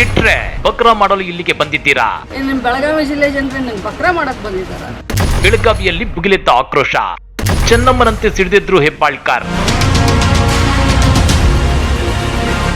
ಶೆಟ್ರೆ ಬಕ್ರಾ ಮಾಡಲು ಇಲ್ಲಿಗೆ ಬಂದಿದ್ದೀರಾ? ಬೆಳಗಾವಿ ಜಿಲ್ಲೆ ಜನರೇ ನಿನ್ ಬಕ್ರ ಮಾಡಕ್ ಬಂದಿದ್ದಾರ? ಬೆಳಗಾವಿಯಲ್ಲಿ ಬುಗಿಲೆತ್ತ ಆಕ್ರೋಶ. ಚೆನ್ನಮ್ಮನಂತೆ ಸಿಡಿದಿದ್ರು ಹೆಬ್ಬಾಳ್ಕರ್.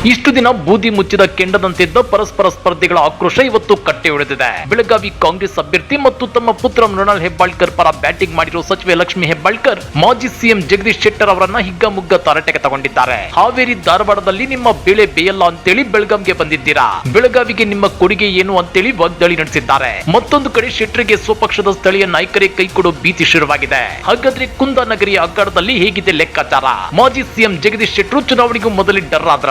ಇಷ್ಟು ದಿನ ಬೂದಿ ಮುಚ್ಚಿದ ಕೆಂಡದಂತಿದ್ದ ಪರಸ್ಪರ ಸ್ಪರ್ಧಿಗಳ ಆಕ್ರೋಶ ಇವತ್ತು ಕಟ್ಟೆ ಉಳಿದಿದೆ. ಬೆಳಗಾವಿ ಕಾಂಗ್ರೆಸ್ ಅಭ್ಯರ್ಥಿ ಮತ್ತು ತಮ್ಮ ಪುತ್ರ ಮೃಣಾಲ್ ಹೆಬ್ಬಾಳ್ಕರ್ ಪರ ಬ್ಯಾಟಿಂಗ್ ಮಾಡಿರುವ ಸಚಿವೆ ಲಕ್ಷ್ಮಿ ಹೆಬ್ಬಾಳ್ಕರ್, ಮಾಜಿ ಸಿಎಂ ಜಗದೀಶ್ ಶೆಟ್ಟರ್ ಅವರನ್ನ ಹಿಗ್ಗಮುಗ್ಗ ತರಾಟೆಗೆ ತಗೊಂಡಿದ್ದಾರೆ. ಹಾವೇರಿ ಧಾರವಾಡದಲ್ಲಿ ನಿಮ್ಮ ಬೆಳೆ ಬೇಯಲ್ಲ ಅಂತೇಳಿ ಬೆಳಗಾವಿಗೆ ಬಂದಿದ್ದೀರಾ? ಬೆಳಗಾವಿಗೆ ನಿಮ್ಮ ಕೊಡುಗೆ ಏನು ಅಂತೇಳಿ ವಾಗ್ದಾಳಿ ನಡೆಸಿದ್ದಾರೆ. ಮತ್ತೊಂದು ಕಡೆ ಶೆಟ್ಟರಿಗೆ ಸ್ವಪಕ್ಷದ ಸ್ಥಳೀಯ ನಾಯಕರೇ ಕೈ ಕೊಡೋ ಭೀತಿ ಶುರುವಾಗಿದೆ. ಹಾಗಾದ್ರೆ ಕುಂದಾನಗರಿಯ ಅಗ್ಗಡದಲ್ಲಿ ಹೇಗಿದೆ ಲೆಕ್ಕಾಚಾರ? ಮಾಜಿ ಸಿಎಂ ಜಗದೀಶ್ ಶೆಟ್ಟರು ಚುನಾವಣೆಗೂ ಮೊದಲೇ ಡರ್ ಆದ್ರ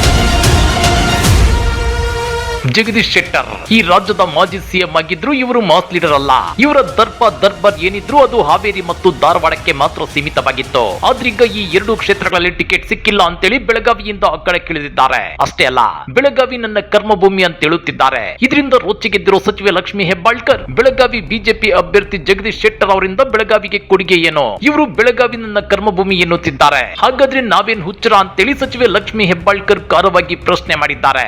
ಜಗದೀಶ್ ಶೆಟ್ಟರ್. ಈ ರಾಜ್ಯದ ಮಾಜಿ ಸಿಎಂ ಆಗಿದ್ರು ಇವರು ಮಾಸ್ ಲೀಡರ್ ಅಲ್ಲ. ಇವರ ದರ್ಪ ದರ್ಬರ್ ಏನಿದ್ರು ಅದು ಹಾವೇರಿ ಮತ್ತು ಧಾರವಾಡಕ್ಕೆ ಮಾತ್ರ ಸೀಮಿತವಾಗಿತ್ತು. ಆದ್ರೀಗ ಈ ಎರಡು ಕ್ಷೇತ್ರಗಳಲ್ಲಿ ಟಿಕೆಟ್ ಸಿಕ್ಕಿಲ್ಲ ಅಂತೇಳಿ ಬೆಳಗಾವಿಯಿಂದ ಅಕ್ಕಳಕ್ಕಿಳಿದಿದ್ದಾರೆ ಅಷ್ಟೇ ಅಲ್ಲ, ಬೆಳಗಾವಿ ನನ್ನ ಕರ್ಮಭೂಮಿ ಅಂತ ಹೇಳುತ್ತಿದ್ದಾರೆ. ಇದರಿಂದ ರೋಚಿಗೆದ್ದಿರೋ ಸಚಿವೆ ಲಕ್ಷ್ಮಿ ಹೆಬ್ಬಾಳ್ಕರ್, ಬೆಳಗಾವಿ ಬಿಜೆಪಿ ಅಭ್ಯರ್ಥಿ ಜಗದೀಶ್ ಶೆಟ್ಟರ್ ಅವರಿಂದ ಬೆಳಗಾವಿಗೆ ಕೊಡುಗೆ ಏನು? ಇವರು ಬೆಳಗಾವಿ ನನ್ನ ಕರ್ಮಭೂಮಿ ಎನ್ನುತ್ತಿದ್ದಾರೆ. ಹಾಗಾದ್ರೆ ನಾವೇನ್ ಹುಚ್ಚರ ಅಂತೇಳಿ ಸಚಿವೆ ಲಕ್ಷ್ಮಿ ಹೆಬ್ಬಾಳ್ಕರ್ ಖಾರವಾಗಿ ಪ್ರಶ್ನೆ ಮಾಡಿದ್ದಾರೆ.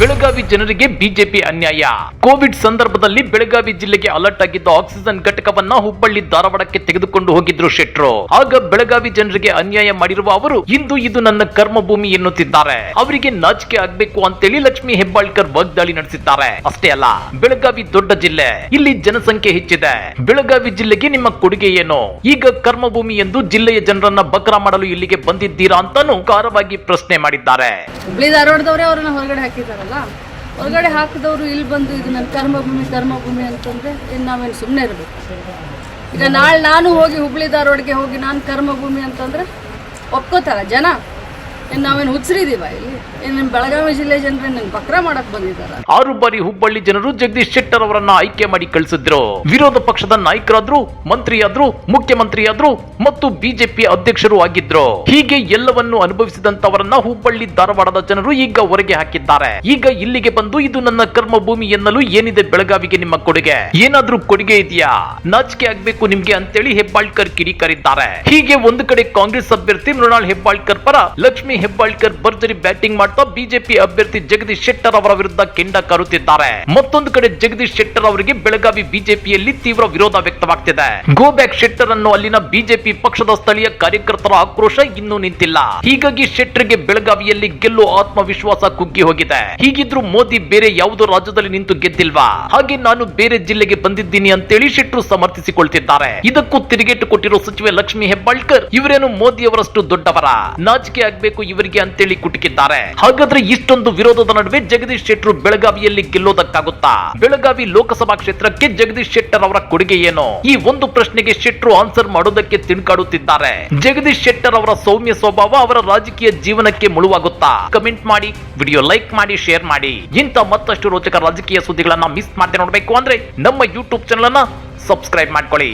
ಬೆಳಗಾವಿ ಜನರಿಗೆ ಬಿಜೆಪಿ ಅನ್ಯಾಯ. ಕೋವಿಡ್ ಸಂದರ್ಭದಲ್ಲಿ ಬೆಳಗಾವಿ ಜಿಲ್ಲೆಗೆ ಅಲರ್ಟ್ ಆಗಿದ್ದ ಆಕ್ಸಿಜನ್ ಘಟಕವನ್ನ ಹುಬ್ಬಳ್ಳಿ ಧಾರವಾಡಕ್ಕೆ ತೆಗೆದುಕೊಂಡು ಹೋಗಿದ್ರು ಶೆಟ್ರು. ಆಗ ಬೆಳಗಾವಿ ಜನರಿಗೆ ಅನ್ಯಾಯ ಮಾಡಿರುವ ಅವರು ಇಂದು ಇದು ನನ್ನ ಕರ್ಮಭೂಮಿ ಎನ್ನುತ್ತಿದ್ದಾರೆ. ಅವರಿಗೆ ನಾಚಿಕೆ ಆಗ್ಬೇಕು ಅಂತೇಳಿ ಲಕ್ಷ್ಮಿ ಹೆಬ್ಬಾಳ್ಕರ್ ವಾಗ್ದಾಳಿ ನಡೆಸಿದ್ದಾರೆ. ಅಷ್ಟೇ ಅಲ್ಲ, ಬೆಳಗಾವಿ ದೊಡ್ಡ ಜಿಲ್ಲೆ, ಇಲ್ಲಿ ಜನಸಂಖ್ಯೆ ಹೆಚ್ಚಿದೆ. ಬೆಳಗಾವಿ ಜಿಲ್ಲೆಗೆ ನಿಮ್ಮ ಕೊಡುಗೆ ಏನು? ಈಗ ಕರ್ಮಭೂಮಿ ಎಂದು ಜಿಲ್ಲೆಯ ಜನರನ್ನ ಬಕ್ರಾ ಮಾಡಲು ಇಲ್ಲಿಗೆ ಬಂದಿದ್ದೀರಾ ಅಂತಾನು ಖಾರವಾಗಿ ಪ್ರಶ್ನೆ ಮಾಡಿದ್ದಾರೆ. ಹುಬ್ಳಿ ಧಾರವಾಡದವರೇ ಅವ್ರನ್ನ ಹೊರಗಡೆ ಹಾಕಿದಾರಲ್ಲ ಹೊರಗಡೆ ಹಾಕಿದವರು ಇಲ್ಲಿ ಬಂದು ಇದು ನನ್ನ ಕರ್ಮಭೂಮಿ ಕರ್ಮಭೂಮಿ ಅಂತಂದ್ರೆ ಇನ್ನು ನಾವೇನು ಸುಮ್ಮನೆ ಇರಬೇಕು. ಈಗ ನಾಳೆ ನಾನು ಹೋಗಿ ಹುಬ್ಳಿ ಧಾರವಾಡಗೆ ಹೋಗಿ ನಾನು ಕರ್ಮಭೂಮಿ ಅಂತಂದ್ರೆ ಒಪ್ಕೋತಾರ ಜನ. ನಾವೇನು ಇಲ್ಲಿ. ಬೆಳಗಾವಿ ಜಿಲ್ಲೆ ಜನರೇ ನಂಗೆ ಬಕ್ರ ಬಂದಿದ್ದಾರೆ. ಆರು ಬಾರಿ ಹುಬ್ಬಳ್ಳಿ ಜನರು ಜಗದೀಶ್ ಶೆಟ್ಟರ್ ಅವರನ್ನ ಆಯ್ಕೆ ಮಾಡಿ ಕಳಿಸಿದ್ರು. ವಿರೋಧ ಪಕ್ಷದ ನಾಯಕರಾದ್ರು, ಮಂತ್ರಿಯಾದ್ರು, ಮುಖ್ಯಮಂತ್ರಿಯಾದ್ರು ಮತ್ತು ಬಿಜೆಪಿ ಅಧ್ಯಕ್ಷರು ಆಗಿದ್ರು. ಹೀಗೆ ಎಲ್ಲವನ್ನು ಅನುಭವಿಸಿದಂತವರನ್ನ ಹುಬ್ಬಳ್ಳಿ, ಧಾರವಾಡದ ಜನರು ಈಗ ಹೊರಗೆ ಹಾಕಿದ್ದಾರೆ. ಈಗ ಇಲ್ಲಿಗೆ ಬಂದು ಇದು ನನ್ನ ಕರ್ಮಭೂಮಿ ಎನ್ನಲು ಏನಿದೆ ಬೆಳಗಾವಿಗೆ ನಿಮ್ಮ ಕೊಡುಗೆ? ಏನಾದ್ರೂ ಕೊಡುಗೆ ಇದೆಯಾ? ನಾಚಿಕೆ ಆಗ್ಬೇಕು ನಿಮ್ಗೆ ಅಂತೇಳಿ ಹೆಬ್ಬಾಳ್ಕರ್ ಕಿಡಿಕಾರಿದ್ದಾರೆ. ಹೀಗೆ ಒಂದು ಕಡೆ ಕಾಂಗ್ರೆಸ್ ಅಭ್ಯರ್ಥಿ ಮೃಣಾಲ್ ಹೆಬ್ಬಾಳ್ಕರ್ ಪರ ಲಕ್ಷ್ಮಿ ಹೆಬ್ಬಾಳ್ಕರ್ ಭರ್ಜರಿ ಬ್ಯಾಟಿಂಗ್ ಮಾಡ್ತಾ ಬಿಜೆಪಿ ಅಭ್ಯರ್ಥಿ ಜಗದೀಶ್ ಶೆಟ್ಟರ್ ಅವರ ವಿರುದ್ಧ ಕೆಂಡ ಕಾರುತ್ತಿದ್ದಾರೆ. ಮತ್ತೊಂದು ಕಡೆ ಜಗದೀಶ್ ಶೆಟ್ಟರ್ ಅವರಿಗೆ ಬೆಳಗಾವಿ ಬಿಜೆಪಿಯಲ್ಲಿ ತೀವ್ರ ವಿರೋಧ ವ್ಯಕ್ತವಾಗ್ತಿದೆ. ಗೋ ಬ್ಯಾಕ್ ಶೆಟ್ಟರ್ ಅನ್ನು ಅಲ್ಲಿನ ಬಿಜೆಪಿ ಪಕ್ಷದ ಸ್ಥಳೀಯ ಕಾರ್ಯಕರ್ತರ ಆಕ್ರೋಶ ಇನ್ನೂ ನಿಂತಿಲ್ಲ. ಹೀಗಾಗಿ ಶೆಟ್ಟರ್ಗೆ ಬೆಳಗಾವಿಯಲ್ಲಿ ಗೆಲ್ಲುವ ಆತ್ಮವಿಶ್ವಾಸ ಕುಗ್ಗಿ ಹೋಗಿದೆ. ಹೀಗಿದ್ರು ಮೋದಿ ಬೇರೆ ಯಾವುದೋ ರಾಜ್ಯದಲ್ಲಿ ನಿಂತು ಗೆದ್ದಿಲ್ವಾ? ಹಾಗೆ ನಾನು ಬೇರೆ ಜಿಲ್ಲೆಗೆ ಬಂದಿದ್ದೀನಿ ಅಂತೇಳಿ ಶೆಟ್ಟರು ಸಮರ್ಥಿಸಿಕೊಳ್ತಿದ್ದಾರೆ. ಇದಕ್ಕೂ ತಿರುಗೇಟು ಕೊಟ್ಟಿರೋ ಸಚಿವೆ ಲಕ್ಷ್ಮಿ ಹೆಬ್ಬಾಳ್ಕರ್, ಇವರೇನು ಮೋದಿ ಅವರಷ್ಟು ದೊಡ್ಡವರ? ನಾಚಿಕೆ ಆಗ್ಬೇಕು ಇವರಿಗೆ ಅಂತೇಳಿ ಕುಟುಕಿದ್ದಾರೆ. ಹಾಗಾದ್ರೆ ಇಷ್ಟೊಂದು ವಿರೋಧದ ನಡುವೆ ಜಗದೀಶ್ ಶೆಟ್ಟರು ಬೆಳಗಾವಿಯಲ್ಲಿ ಗೆಲ್ಲೋದಕ್ಕಾಗುತ್ತಾ? ಬೆಳಗಾವಿ ಲೋಕಸಭಾ ಕ್ಷೇತ್ರಕ್ಕೆ ಜಗದೀಶ್ ಶೆಟ್ಟರ್ ಅವರ ಕೊಡುಗೆ ಏನು? ಈ ಒಂದು ಪ್ರಶ್ನೆಗೆ ಶೆಟ್ಟರು ಆನ್ಸರ್ ಮಾಡೋದಕ್ಕೆ ತಿಣುಕಾಡುತ್ತಿದ್ದಾರೆ. ಜಗದೀಶ್ ಶೆಟ್ಟರ್ ಅವರ ಸೌಮ್ಯ ಸ್ವಭಾವ ಅವರ ರಾಜಕೀಯ ಜೀವನಕ್ಕೆ ಮುಳುವಾಗುತ್ತಾ? ಕಮೆಂಟ್ ಮಾಡಿ, ವಿಡಿಯೋ ಲೈಕ್ ಮಾಡಿ, ಶೇರ್ ಮಾಡಿ. ಇಂಥ ಮತ್ತಷ್ಟು ರೋಚಕ ರಾಜಕೀಯ ಸುದ್ದಿಗಳನ್ನ ಮಿಸ್ ಮಾಡದೆ ನೋಡಬೇಕು ಅಂದ್ರೆ ನಮ್ಮ ಯೂಟ್ಯೂಬ್ ಚಾನಲ್ ಅನ್ನ ಸಬ್ಸ್ಕ್ರೈಬ್ ಮಾಡ್ಕೊಳ್ಳಿ.